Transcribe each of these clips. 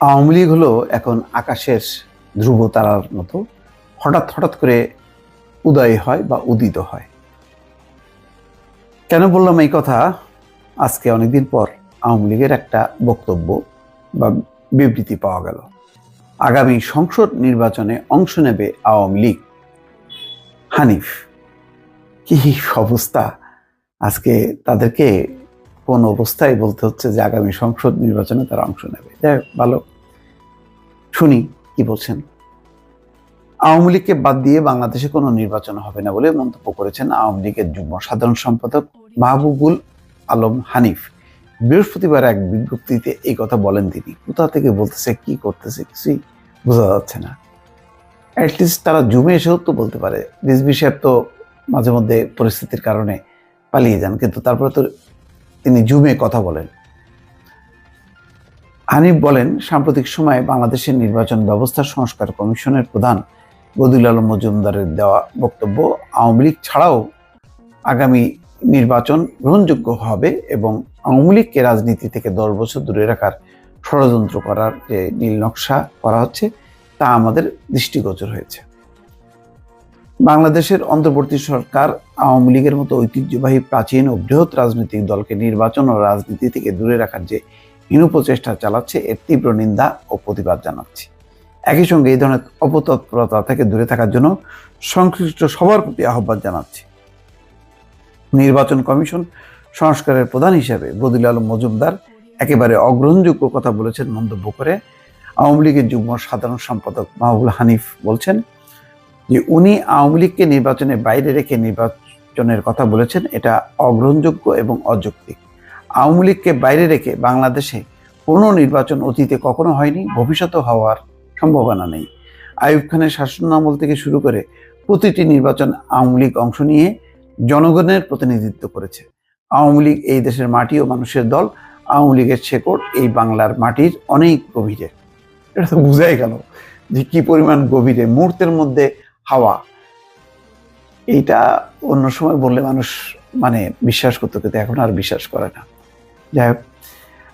আওয়ামী লীগ হলো এখন আকাশের ধ্রুব তারার মতো হঠাৎ হঠাৎ করে উদয় হয় বা উদিত হয়। কেন বললাম এই কথা? আজকে অনেকদিন পর আওয়ামী লীগের একটা বক্তব্য বা বিবৃতি পাওয়া গেল। আগামী সংসদ নির্বাচনে অংশ নেবে আওয়ামী লীগ। হানিফ, কি অবস্থা? আজকে তাদেরকে কোন অবস্থায় বলতে হচ্ছে যে আগামী সংসদ নির্বাচনে তারা অংশ নেবে? যাই ভালো। শুনি কি বলছেন। আওয়ামী লীগকে বাদ দিয়ে বাংলাদেশে কোনো নির্বাচন হবে না বলে মন্তব্য করেছেন আওয়ামী লীগের যুগ্ম সাধারণ সম্পাদক মাহবুবুল আলম হানিফ। বৃহস্পতিবার এক বিজ্ঞপ্তিতে এই কথা বলেন তিনি। কোথা থেকে বলতেছে, কি করতেছে কিছুই বোঝা যাচ্ছে না। অ্যাটলিস্ট তারা জুমে এসেও তো বলতে পারে রিজভি সাহেব তো মাঝে মধ্যে পরিস্থিতির কারণে পালিয়ে যান, কিন্তু তারপরে তো তিনি জুমে কথা বলেন। হানিফ বলেন, সাম্প্রতিক সময়ে বাংলাদেশের নির্বাচন ব্যবস্থা সংস্কার কমিশনের প্রধান বদিউল আলম মজুমদারের দেওয়া বক্তব্য আওয়ামী লীগ ছাড়াও আগামী নির্বাচন গ্রহণযোগ্য হবে এবং আওয়ামী লীগকে রাজনীতি থেকে দশ বছর দূরে রাখার ষড়যন্ত্র করার যে নীল নকশা করা হচ্ছে, তা আমাদের দৃষ্টিগোচর হয়েছে। বাংলাদেশের অন্তর্বর্তী সরকার আওয়ামী লীগের মতো ঐতিহ্যবাহী প্রাচীন ও বৃহৎ রাজনৈতিক দলকে নির্বাচন ও রাজনীতি থেকে দূরে রাখার যে হীন প্রচেষ্টা চালাচ্ছে এর তীব্র নিন্দা ও প্রতিবাদ জানাচ্ছি। একই সঙ্গে এই ধরনের অপতৎপরতা থেকে দূরে থাকার জন্য সংশ্লিষ্ট সবার প্রতি আহ্বান জানাচ্ছি। নির্বাচন কমিশন সংস্কারের প্রধান হিসেবে বদিল আলম মজুমদার একেবারে অগ্রহণযোগ্য কথা বলেছেন মন্তব্য করে আওয়ামী লীগের যুগ্ম সাধারণ সম্পাদক মাহবুল হানিফ বলছেন যে উনি আওয়ামী লীগকে নির্বাচনের বাইরে রেখে নির্বাচনের কথা বলেছেন। এটা অগ্রহণযোগ্য এবং অযৌক্তিক। আওয়ামী লীগকে বাইরে রেখে বাংলাদেশে কোনো নির্বাচন অতীতে কখনো হয়নি ভবিষ্যতে হওয়ার সম্ভাবনা নেই। আইয়ুব খানের শাসনামল থেকে শুরু করে প্রতিটি নির্বাচন আওয়ামী লীগ অংশ নিয়ে জনগণের প্রতিনিধিত্ব করেছে। আওয়ামী লীগ এই দেশের মাটি ও মানুষের দল, আওয়ামী লীগের শেকড় এই বাংলার মাটির অনেক গভীরে। এটা তো বোঝাই গেল যে কি পরিমাণ গভীরে, মুহূর্তের মধ্যে হাওয়া। এইটা অন্য সময় বললে মানুষ মানে বিশ্বাস করতে, কিন্তু এখন আর বিশ্বাস করে না। যাই হোক,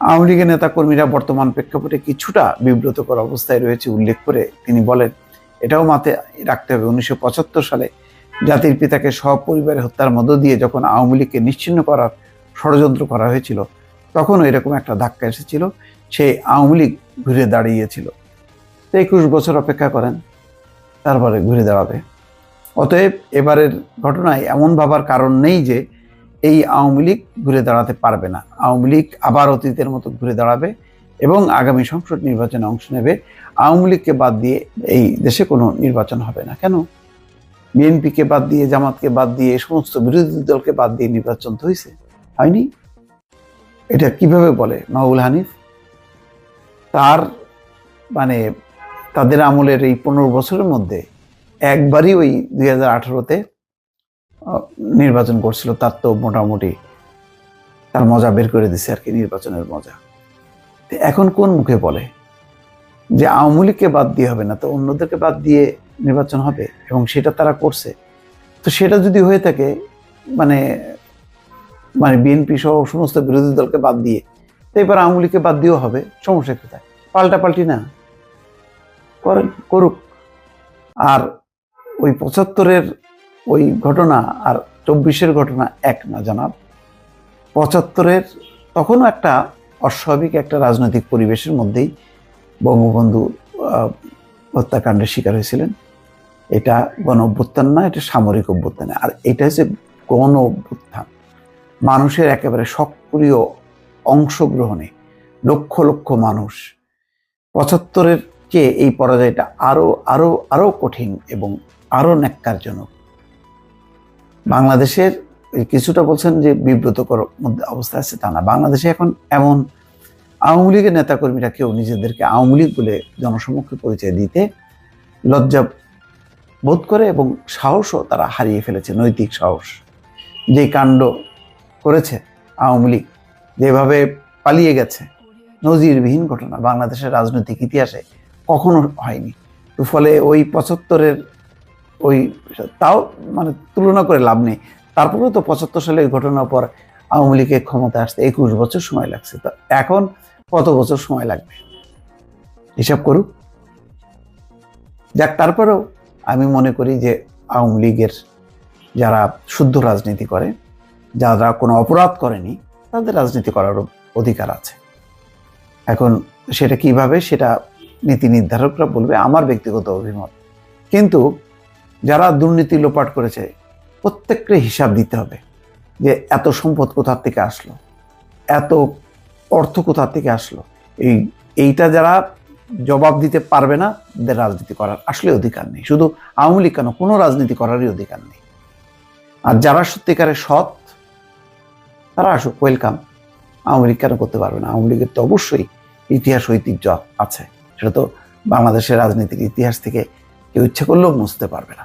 আওয়ামী লীগের নেতাকর্মীরা বর্তমান প্রেক্ষাপটে কিছুটা বিব্রতকর অবস্থায় রয়েছে উল্লেখ করে তিনি বলেন, এটাও মাথায় রাখতে হবে। উনিশশো পঁচাত্তর সালে জাতির পিতাকে সপরিবারে হত্যার মধ্য দিয়ে যখন আওয়ামী লীগকে নিশ্চিন্ন করার ষড়যন্ত্র করা হয়েছিল, তখনও এরকম একটা ধাক্কা এসেছিল সেই আওয়ামী লীগ ঘুরে দাঁড়িয়েছিল। তো একুশ বছর অপেক্ষা করেন, তারপরে ঘুরে দাঁড়াবে। অতএব এবারের ঘটনায় এমন ভাবার কারণ নেই যে এই আওয়ামী লীগ ঘুরে দাঁড়াতে পারবে না। আওয়ামী লীগ আবার অতীতের মতো ঘুরে দাঁড়াবে এবং আগামী সংসদ নির্বাচনে অংশ নেবে। আওয়ামী লীগকে বাদ দিয়ে এই দেশে কোনো নির্বাচন হবে না। কেন? বিএনপিকে বাদ দিয়ে, জামাতকে বাদ দিয়ে সমস্ত বিরোধী দলকে বাদ দিয়ে নির্বাচন তো হয়েছে হয়নি? এটা কীভাবে বলে? মাহুল হানিফ? তার মানে তাদের আমলের এই পনেরো বছরের মধ্যে একবারই ওই দুই হাজার আঠারোতে নির্বাচন করছিল, তার তো মোটামুটি তার মজা বের করে দিছে আর কি, নির্বাচনের মজা। এখন কোন মুখে বলে যে আওয়ামী লীগকে বাদ দিয়ে হবে না? তো অন্যদেরকে বাদ দিয়ে নির্বাচন হবে এবং সেটা তারা করছে। তো সেটা যদি হয়ে থাকে মানে মানে বিএনপি সহ সমস্ত বিরোধী দলকে বাদ দিয়ে, তো এবার আওয়ামী লীগকে বাদ দিয়েও হবে, সমস্যা কোথায়? পাল্টা পাল্টি না। করেন, করুক। আর ওই পঁচাত্তরের ওই ঘটনা আর চব্বিশের ঘটনা এক না জানাব। পঁচাত্তরের তখনও একটা অস্বাভাবিক একটা রাজনৈতিক পরিবেশের মধ্যেই বঙ্গবন্ধু হত্যাকাণ্ডের শিকার হয়েছিলেন। এটা গণ অভ্যুত্থান না এটা সামরিক অভ্যুত্থান। আর এটা হচ্ছে গণ অভ্যুত্থান। মানুষের একেবারে সক্রিয় অংশগ্রহণে লক্ষ লক্ষ মানুষ। পঁচাত্তরের চেয়ে এই পরাজয়টা আরও আরও আরও কঠিন এবং আরও ন্যাক্কারজনক বাংলাদেশের কিছুটা বলছেন যে বিব্রতকর মধ্যে অবস্থা আছে তা না। বাংলাদেশে এখন এমন আওয়ামী লীগের নেতাকর্মীরা কেউ নিজেদেরকে আওয়ামী লীগ বলে জনসম্মুখে পরিচয় দিতে লজ্জা বোধ করে এবং সাহসও তারা হারিয়ে ফেলেছে, নৈতিক সাহস। যে কাণ্ড করেছে আওয়ামী লীগ, যেভাবে পালিয়ে গেছে, নজিরবিহীন ঘটনা। বাংলাদেশের রাজনৈতিক ইতিহাসে কখনো হয়নি। ফলে ওই পঁচাত্তরের ওই তাও মানে তুলনা করে লাভ নেই। তারপরেও তো পঁচাত্তর সালের ঘটনার পর আওয়ামী লীগের ক্ষমতা আসতে একুশ বছর সময় লাগছে। তো এখন কত বছর সময় লাগবে? হিসাব করুক যাক, তারপরেও আমি মনে করি যে আওয়ামী লীগের যারা শুদ্ধ রাজনীতি করে, যারা কোনো অপরাধ করেনি, তাদের রাজনীতি করার অধিকার আছে। এখন সেটা কীভাবে, সেটা নীতি নির্ধারকরা বলবে, আমার ব্যক্তিগত অভিমত। কিন্তু যারা দুর্নীতি লোপাট করেছে, প্রত্যেককে হিসাব দিতে হবে যে এত সম্পদ কোথার থেকে আসলো, এত অর্থ কোথার থেকে আসলো। এই, এইটা যারা জবাব দিতে পারবে না রাজনীতি করার আসলে অধিকার নেই। শুধু আওয়ামী লীগ কেন, কোনো রাজনীতি করারই অধিকার নেই। আর যারা সত্যিকারের সৎ, তারা আসুক ওয়েলকাম আওয়ামী লীগ কেন করতে পারবে না? আওয়ামী লীগের তো অবশ্যই ইতিহাস ঐতিহ্য আছে। সেটা তো বাংলাদেশের রাজনীতির ইতিহাস থেকে কেউ ইচ্ছে করলেও মুছতে পারবে না।